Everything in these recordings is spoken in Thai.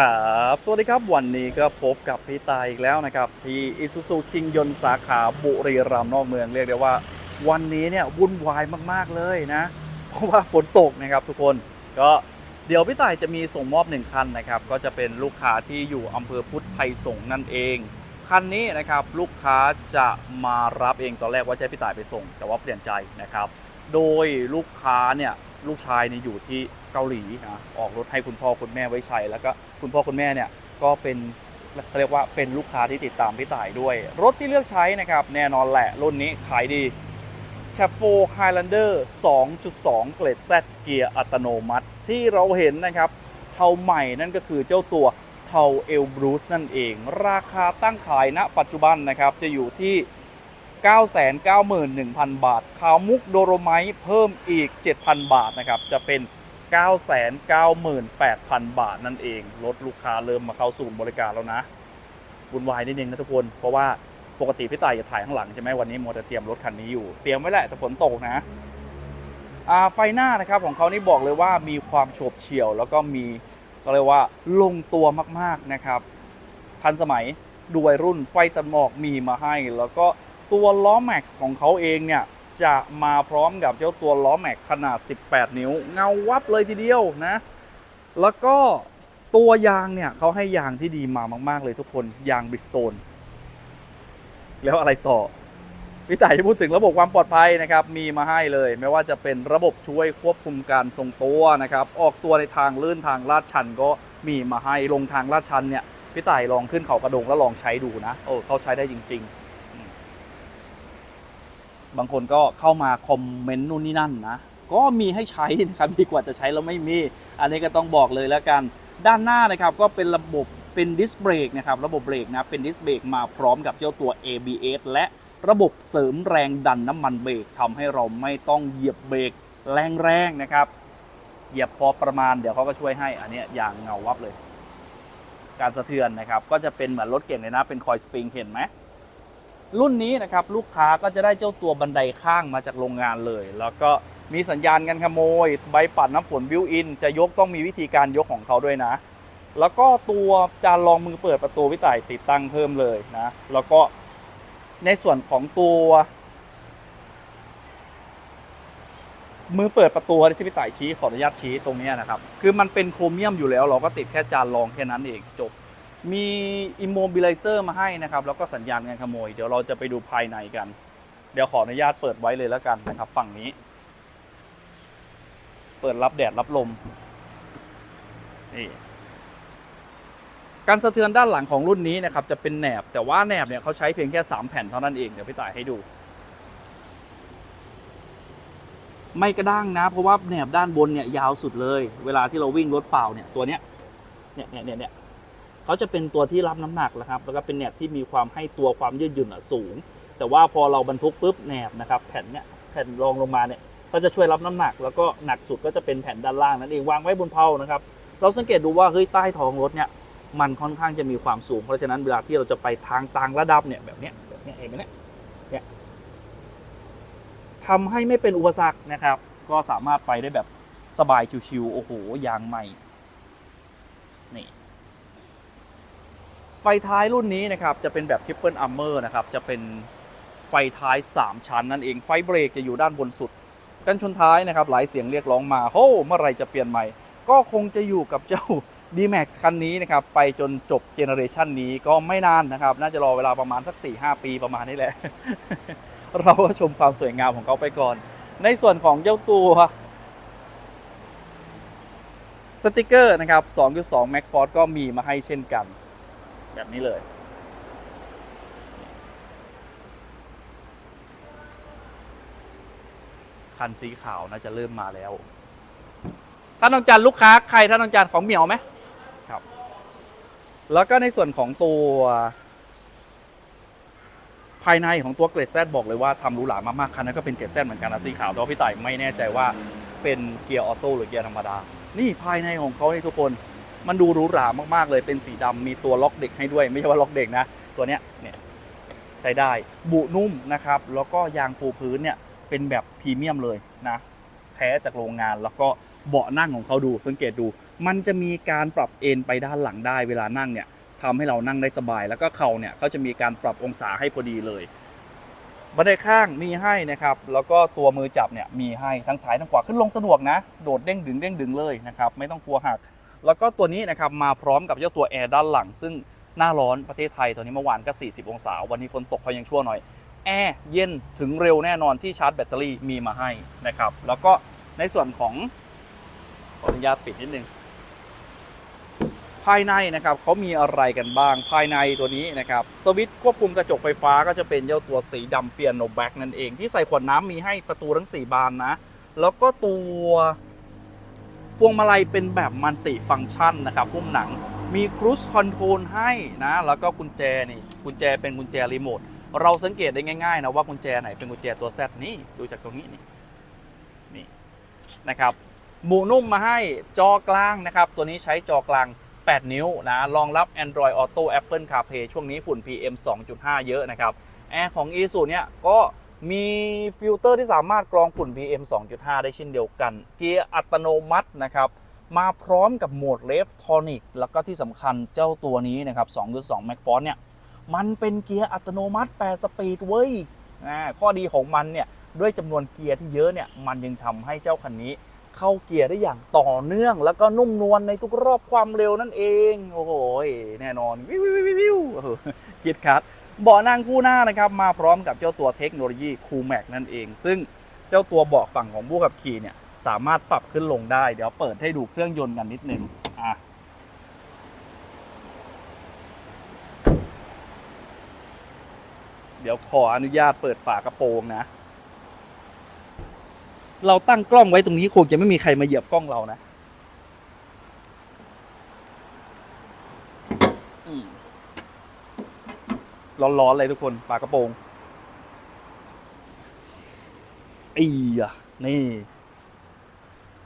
ครับสวัสดีครับวันนี้ก็พบกับพี่ตายอีกแล้วนะครับ ที่ Isuzu King ยนสาขาบุรีรัมย์นอกเมืองเรียกได้ว่า วันนี้เนี่ยวุ่นวายมากๆเลยนะ เพราะว่าฝนตกนะครับทุกคนก็เดี๋ยวพี่ตายจะมีส่งมอบหนึ่งคันนะครับ ก็จะเป็นลูกค้าที่อยู่อำเภอพุทธไทยสงนั่นเอง คันนี้นะครับลูกค้าจะมารับเองตอนแรกว่าจะพี่ตายไปส่ง แต่ว่าเปลี่ยนใจนะครับ โดยลูกค้าเนี่ย ลูกชายเนี่ยอยู่ที่เกาหลีนะออกรถให้คุณพ่อคุณแม่ไว้ใช้ แล้วก็คุณพ่อคุณแม่เนี่ยก็เป็นเขาเรียกว่าเป็นลูกค้าที่ติดตามพี่ต่ายด้วย รถที่เลือกใช้นะครับ แน่นอนแหละรุ่นนี้ขายดี c a f o Highlander 2.2 เกรด Z เกียร์อัตโนมัติ ที่เราเห็นนะครับ เทาใหม่นั่นก็คือเจ้าตัวเทาเอลบรูซนั่นเอง ราคาตั้งขายณปัจจุบันนะครับ จะอยู่ที่ 991,000 บาทขาวมุกโดโรไมต์เพิ่มอีก 7,000 บาทนะครับ จะเป็น 998,000 บาทนั่นเอง รถลูกค้าเริ่มมาเข้าสู่บริการแล้วนะวุ่นวายนิดนึงนะทุกคน เพราะว่าปกติพี่ต่ายจะถ่ายข้างหลังใช่ไหมวันนี้มัวแต่เตรียมรถคันนี้อยู่ เตรียมไว้แหละแต่ฝนตกนะไฟหน้านะครับของเขานี่บอกเลยว่ามีความโฉบเฉี่ยว แล้วก็มีก็เรียกว่าลงตัวมากๆนะครับ ทันสมัยดูวัยรุ่นไฟตัดหมอกมีมาให้ แล้วก็ ตัวล้อแม็กซ์ของเขาเองเนี่ยจะมาพร้อมกับเจ้าตัวล้อแม็กซ์ขนาด 18 นิ้ว เงาวับเลยทีเดียวนะ แล้วก็ตัวยางเนี่ยเขาให้ยางที่ดีมามาก ๆ เลยทุกคนยางบริสโตนแล้วอะไรต่อพี่ต่ายพูดถึงระบบความปลอดภัยนะครับ มีมาให้เลย ไม่ว่าจะเป็นระบบช่วยควบคุมการทรงตัวนะครับ ออกตัวในทางลื่นทางลาดชันก็มีมาให้ลงทางลาดชันเนี่ยพี่ต่ายลองขึ้นเขากระโดงแล้วลองใช้ดูนะโอ้เขาใช้ได้จริง ๆ บางคนก็เข้ามาคอมเมนต์นู่นนี่นั่นนะก็มีให้ใช้นะครับดีกว่าจะใช้แล้วไม่มี อันนี้ก็ต้องบอกเลยแล้วกันด้านหน้านะครับก็เป็นระบบเป็นดิสเบรกนะครับระบบเบรกนะเป็นดิสเบรกมาพร้อมกับเจ้าตัว ABS และระบบเสริมแรงดันน้ำมันเบรกทำให้เราไม่ต้องเหยียบเบรกแรงๆนะครับ เหยียบพอประมาณเดี๋ยวเขาก็ช่วยให้อันนี้อย่างเงาวับเลย การสะเทือนนะครับ ก็จะเป็นเหมือนรถเก่งเลยนะ เป็นคอยสปริงเห็นไหม รุ่นนี้นะครับลูกค้าก็จะได้เจ้าตัวบันไดข้างมาจากโรงงานเลย แล้วก็มีสัญญาณกันขโมย ใบปัดน้ำฝนบิวอิน จะยกต้องมีวิธีการยกของเขาด้วยนะ แล้วก็ตัวจานรองมือเปิดประตูวิต่ายติดตั้งเพิ่มเลยนะ แล้วก็ในส่วนของตัว มือเปิดประตูที่พี่ต่ายชี้ขออนุญาตชี้ตรงนี้นะครับ คือมันเป็นโครเมียมอยู่แล้ว เราก็ติดแค่จานรองแค่นั้นเองจบ มีอิมโมบิลเซอร์มาให้นะครับ แล้วก็สัญญาณการขโมย เดี๋ยวเราจะไปดูภายในกัน เดี๋ยวขออนุญาตเปิดไว้เลยแล้วกันนะครับ ฝั่งนี้ เปิดรับแดดรับลมนี่การสะเทือนด้านหลังของรุ่นนี้นะครับ จะเป็นแหนบ แต่ว่าแหนบเนี่ยเขาใช้เพียงแค่ 3 แผ่นเท่านั้นเอง เดี๋ยวพี่ต่ายให้ดู ไม่กระด้างนะ เพราะว่าแหนบด้านบนเนี่ยยาวสุดเลย เวลาที่เราวิ่งรถเปล่าเนี่ยตัวเนี้ยเนี่ยเนี่ยเนี่ย เขาจะเป็นตัวที่รับน้ำหนักนะครับ แล้วก็เป็นแหนบที่มีความให้ตัวความยืดหยุ่นสูง แต่ว่าพอเราบรรทุกปุ๊บแหนบนะครับแผ่นเนี้ยแผ่นรองลงมาเนี่ยก็จะช่วยรับน้ำหนัก แล้วก็หนักสุดก็จะเป็นแผ่นด้านล่างนั่นเองวางไว้บนเพลานะครับเราสังเกตดูว่าเฮ้ยใต้ท้องรถเนี่ยมันค่อนข้างจะมีความสูง เพราะฉะนั้นเวลาที่เราจะไปทางต่างระดับเนี่ยแบบเนี้ยแบบเนี้ยเห็นไหมเนี่ยเนี่ยทำให้ไม่เป็นอุปสรรคนะครับ ก็สามารถไปได้แบบสบายชิวๆโอ้โหยางใหม่นี่ ไฟท้ายรุ่นนี้นะครับจะเป็นแบบทริปเปิลอัมเมอร์นะครับจะเป็นไฟท้าย 3 ชั้นนั่นเองไฟเบรกจะอยู่ด้านบนสุด กันชนท้ายนะครับหลายเสียงเรียกร้องมาโอ้เมื่อไรจะเปลี่ยนใหม่ ก็คงจะอยู่กับเจ้า D-Max คันนี้นะครับไปจนจบเจเนอเรชันนี้ก็ไม่นานนะครับ น่าจะรอเวลาประมาณสัก 4-5 ปีประมาณนี้แหละ เราก็ชมความสวยงามของเขาไปก่อน ในส่วนของเจ้าตัวสติกเกอร์นะครับ 2.2 Mac Force ก็มีมาให้เช่นกัน แบบนี้เลย คันสีขาวน่าจะเริ่มมาแล้วท่านต้องจันลูกค้าใครท่านต้องจันของเหมียวไหมครับ แล้วก็ในส่วนของตัวภายในของตัวเกรดแซดบอกเลยว่าทำหรูหรามากๆคันนั้นก็เป็นเกรดแซดเหมือนกันนะสีขาวแต่ว่าพี่ต่ายไม่แน่ใจว่าเป็นเกียร์ออโต้หรือเกียร์ธรรมดา นี่ภายในของเขานี่ทุกคน มันดูหรูหรามากๆเลยเป็นสีดำมีตัวล็อกเด็กให้ด้วย ไม่ใช่ว่าล็อกเด็กนะ ตัวเนี้ยเนี่ยใช้ได้บุนุ่มนะครับ แล้วก็ยางปูพื้นเนี่ยเป็นแบบพรีเมียมเลยนะแท้จากโรงงานแล้วก็เบาะนั่งของเขาดู สังเกตดู มันจะมีการปรับเอนไปด้านหลังได้เวลานั่งเนี่ยทำให้เรานั่งได้สบาย แล้วก็เข่าเนี่ยเขาจะมีการปรับองศาให้พอดีเลยบันไดข้างมีให้นะครับ แล้วก็ตัวมือจับเนี่ยมีให้ทั้งซ้ายทั้งขวาขึ้นลงสะดวกนะ โดดเด้งดึงเด้งดึงเลยนะครับ ไม่ต้องกลัวหัก แล้วก็ตัวนี้นะครับมาพร้อมกับเจ้าตัวแอร์ด้านหลัง ซึ่งหน้าร้อนประเทศไทยตอนนี้เมื่อวานก็ 40 องศา วันนี้ฝนตกเขายังชั่วหน่อย แอร์เย็นถึงเร็วแน่นอนที่ชาร์จแบตเตอรี่มีมาให้นะครับ แล้วก็ในส่วนของขออนุญาตปิดนิดนึง ภายในนะครับเขามีอะไรกันบ้าง ภายในตัวนี้นะครับสวิตช์ควบคุมกระจกไฟฟ้าก็จะเป็นเจ้าตัวสีดำเปียโนแบ็กนั่นเอง ที่ใส่ขวดน้ำมีให้ประตูทั้ง 4 บานนะ แล้วก็ตัว พวงมาลัยเป็นแบบมัลติฟังก์ชันนะครับพุ่มหนังมีครู i คอนโทรลให้นะ แล้วก็กุญแจนี่กุญแจเป็นกุญแจรีโมทเราสังเกตได้ง่ายๆนะว่ากุญแจไหนเป็นกุญแจตัว Z นี่ดูจากตรงนี้นี่นี่นะครับหมูนุ่มมาให้จอกลางนะครับ ตัวนี้ใช้จอกลาง 8 นิ้วนะรองรับ Android Auto Apple CarPlay ช่วงนี้ฝุ่น PM 2.5 เยอะนะครับ แอร์ของ e s u เนี่ยก็ มีฟิลเตอร์ที่สามารถกรองฝุ่น PM 2.5 ได้เช่นเดียวกัน เกียร์อัตโนมัตินะครับ มาพร้อมกับโหมด l e f t o n i c แล้วก็ที่สำคัญเจ้าตัวนี้นะครับ 2.2 m a c f o r c e เนี่ย มันเป็นเกียร์อัตโนมัติ 8 สปีดเว้ยข้อดีของมันเนี่ย ด้วยจำนวนเกียร์ที่เยอะเนี่ย มันยังทำให้เจ้าคันนี้เข้าเกียร์ได้อย่างต่อเนื่อง แล้วก็นุ่มนวลในทุกรอบความเร็วนั่นเอง โอ้โหแน่นอน วิววิววิววิวเออคิดคัด เบาะนั่งคู่หน้านะครับมาพร้อมกับเจ้าตัวเทคโนโลยี Cool Max นั่นเอง ซึ่งเจ้าตัวเบาะฝั่งของผู้ขับขี่เนี่ยสามารถปรับขึ้นลงได้ เดี๋ยวเปิดให้ดูเครื่องยนต์กันนิดนึงอะเดี๋ยวขออนุญาตเปิดฝากระโปรงนะ เราตั้งกล้องไว้ตรงนี้คงจะไม่มีใครมาเหยียบกล้องเรานะ ร้อนๆเลยทุกคนฝากระโปรงอีอะนี่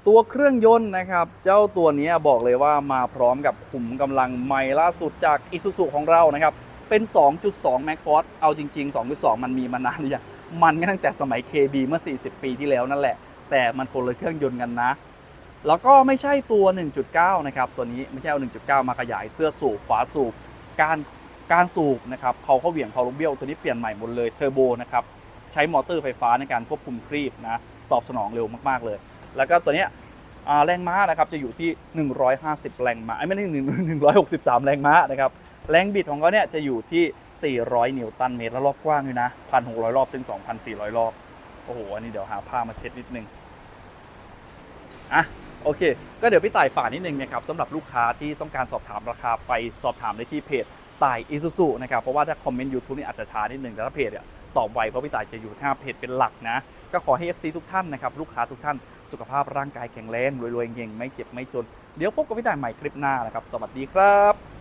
ตัวเครื่องยนต์นะครับ เจ้าตัวนี้บอกเลยว่ามาพร้อมกับขุมกำลังใหม่ล่าสุดจาก Isuzu ของเรานะครับ เป็น 2.2 m a c f o r c e เอาจริง ๆ 2.2 มันมีมานานหรือยังมันก็ตั้งแต่สมัย KB เมื่อ 40 ปีที่แล้วนั่นแหละ แต่มันคนละเครื่องยนต์กันนะ แล้วก็ไม่ใช่ตัว 1.9 นะครับ ตัวนี้ไม่ใช่เอา 1.9 มาขยายเสื้อสูบฝาสูบ การ การสูบนะครับเผาเข้าเหวี่ยงเผาลูกเบี้ยวตัวนี้เปลี่ยนใหม่หมดเลยเทอร์โบนะครับใช้มอเตอร์ไฟฟ้าในการควบคุมครีบนะตอบสนองเร็วมากๆเลย แล้วก็ตัวเนี้ยแรงม้านะครับจะอยู่ที่ 150 แรงม้าไอ้ไม่ใช่163 แรงม้านะครับแรงบิดของเขาเนี่ยจะอยู่ที่ 400 นิวตันเมตรแล้วรอบกว้างด้วยนะ1,600 รอบถึง 2,400 รอบโอ้โหอันนี้เดี๋ยวหาผ้ามาเช็ดนิดนึงอะโอเค ก็เดี๋ยวพี่ต่ายฝากนิดนึงนะครับสำหรับลูกค้าที่ต้องการสอบถามราคาไปสอบถามได้ที่เพจ ตายอิซูซุนะครับ เพราะว่าถ้าคอมเมนต์ยูทูบนี่อาจจะช้านิดหนึ่งแต่ถ้าเพจตอบไวเพราะพี่ต่ายจะอยู่ห้าเพจเป็นหลักนะ ก็ขอให้ FC ทุกท่านนะครับ ลูกค้าทุกท่านสุขภาพร่างกายแข็งแรงรวยๆเก่งไม่เจ็บไม่จน เดี๋ยวพบกับพี่ต่ายใหม่คลิปหน้านะครับ สวัสดีครับ